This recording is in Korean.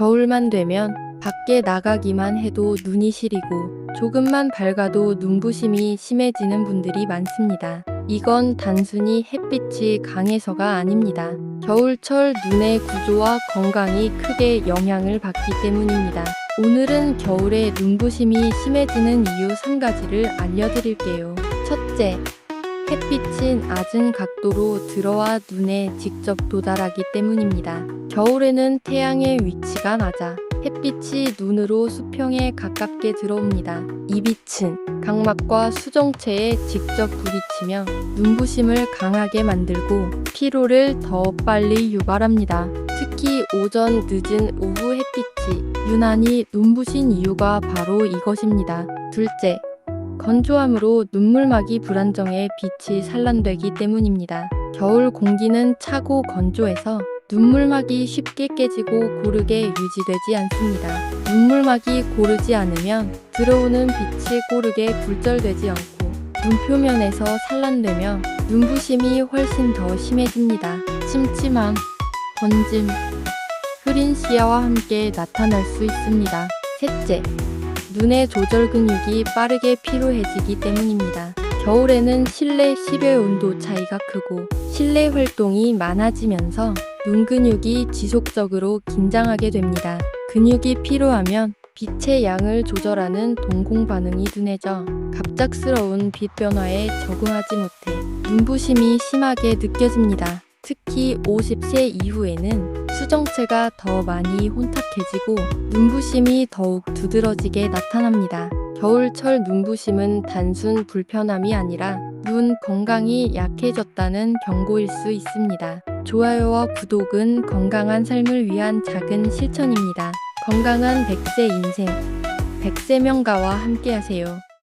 겨울만 되면 밖에 나가기만 해도 눈이 시리고 조금만 밝아도 눈부심이 심해지는 분들이 많습니다. 이건 단순히 햇빛이 강해서가 아닙니다. 겨울철 눈의 구조와 건강이 크게 영향을 받기 때문입니다. 오늘은 겨울에 눈부심이 심해지는 이유 3가지를 알려드릴게요. 첫째, 햇빛이 낮은 각도로 들어와 눈에 직접 도달하기 때문입니다. 겨울에는 태양의 위치가 낮아 햇빛이 눈으로 수평에 가깝게 들어옵니다. 이 빛은 각막과 수정체에 직접 부딪히며 눈부심을 강하게 만들고 피로를 더 빨리 유발합니다. 특히 오전 늦은 오후 햇빛이 유난히 눈부신 이유가 바로 이것입니다. 둘째, 건조함으로 눈물막이 불안정해 빛이 산란되기 때문입니다. 겨울 공기는 차고 건조해서 눈물막이 쉽게 깨지고 고르게 유지되지 않습니다. 눈물막이 고르지 않으면 들어오는 빛이 고르게 불절되지 않고 눈 표면에서 산란되며 눈부심이 훨씬 더 심해집니다. 침침함, 번짐, 흐린 시야와 함께 나타날 수 있습니다. 셋째, 눈의 조절 근육이 빠르게 피로해지기 때문입니다. 겨울에는 실내 실외 온도 차이가 크고 실내 활동이 많아지면서 눈 근육이 지속적으로 긴장하게 됩니다. 근육이 피로하면 빛의 양을 조절하는 동공 반응이 둔해져 갑작스러운 빛 변화에 적응하지 못해 눈부심이 심하게 느껴집니다. 특히 50세 이후에는 수정체가 더 많이 혼탁해지고 눈부심이 더욱 두드러지게 나타납니다. 겨울철 눈부심은 단순 불편함이 아니라 눈 건강이 약해졌다는 경고일 수 있습니다. 좋아요와 구독은 건강한 삶을 위한 작은 실천입니다. 건강한 100세 인생, 100세 명가와 함께하세요.